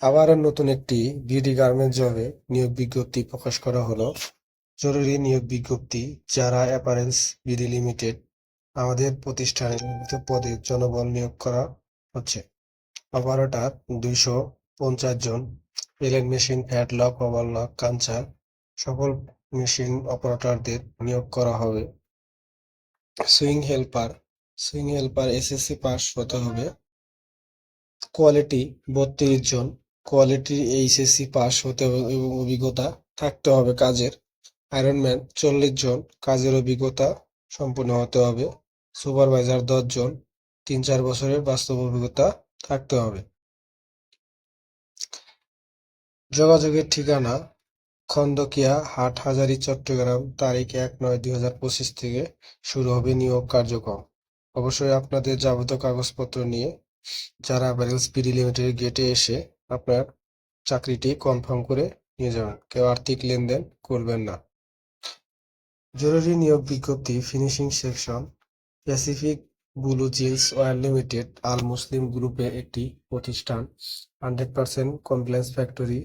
আবারও নতুন একটি বিডি গার্মেন্ট জবে নিয়োগ বিজ্ঞপ্তি প্রকাশ করা হলো। জরুরি নিয়োগ বিজ্ঞপ্তি যারা অ্যাপারেলস বিডি লিমিটেড, আমাদের প্রতিষ্ঠানে পদে জনবল নিয়োগ করা হচ্ছে। অপারেটর দুইশো পঞ্চাশ জন এলেন মেশিন লক ওভারলক কাঞ্চা সকল মেশিন অপারেটরদের নিয়োগ করা হবে। Sewing helper sewing helper SSC pass হতে হবে। কোয়ালিটি বত্রিশ জন কোয়ালিটি এইচএসসি পাস হতে হবে এবং অভিজ্ঞতা থাকতে হবে কাজের। আয়রনম্যান চল্লিশ জন, কাজের অভিজ্ঞতা সম্পূর্ণ হতে হবে। সুপারভাইজার দশ জন, তিন চার বছরের বাস্তব অভিজ্ঞতা থাকতে হবে। যোগাযোগের ঠিকানা খন্দকিয়া হাট হাজারি, চট্টগ্রাম, তারিখ এক নয় দুই হাজার পঁচিশ থেকে শুরু হবে নিয়োগ কার্যক্রম। অবশ্যই আপনাদের যাবতীয় কাগজপত্র নিয়ে যারা ব্যারেলস বিডি লিমিটেড গেটে এসে আপনার চাকরিটি কনফার্ম করে নিয়ে যাবেন। কেউ আর্থিক লেনদেন করবেন না। জরুরি নিয়োগ বিজ্ঞপ্তি finishing section Pacific Blue Jeans wear limited Al Muslim গ্রুপে একটি প্রতিষ্ঠান hundred percent compliance factory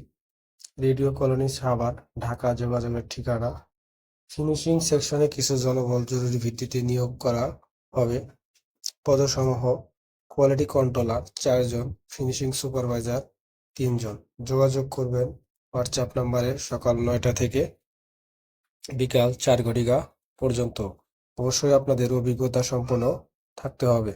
radio colony Savar Dhaka যোগাযোগের ঠিকানা। ফিনিশিং সেকশনে কিছু জনবল জরুরি ভিত্তিতে নিয়োগ করা হবে। পদসমূহ কোয়ালিটি কন্ট্রোলার চারজন ফিনিশিং সুপারভাইজার তিনজন। যোগাযোগ করবেন হোয়াটসঅ্যাপ নাম্বারে সকাল নয়টা থেকে বিকাল চার ঘটিকা পর্যন্ত। অবশ্যই আপনাদের অভিজ্ঞতা সম্পন্ন থাকতে হবে।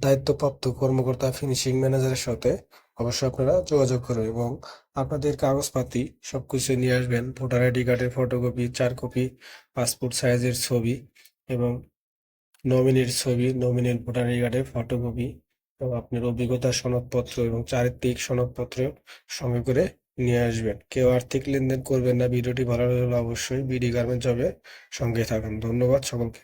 দায়িত্বপ্রাপ্ত কর্মকর্তা ফিনিশিং ম্যানেজারের সাথে অবশ্যই আপনারা যোগাযোগ করবেন এবং আপনাদের কাগজপাতি সবকিছু নিয়ে আসবেন। ভোটার আইডি কার্ডের ফটোকপি চার কপি পাসপোর্ট সাইজের ছবি এবং নমিনির ছবি নমিনির ভোটার আইডি কার্ডের ফটোকপি এবং আপনার অভিজ্ঞতা সনদপত্র এবং চারিত্রিক সনদপত্র সঙ্গে করে নিয়ে আসবেন। কেউ আর্থিক লেনদেন করবেন না, ভিডিওটি ভালো লাগলে অবশ্যই বিডি গার্মেন্ট জবে সঙ্গে থাকুন। ধন্যবাদ সকলকে।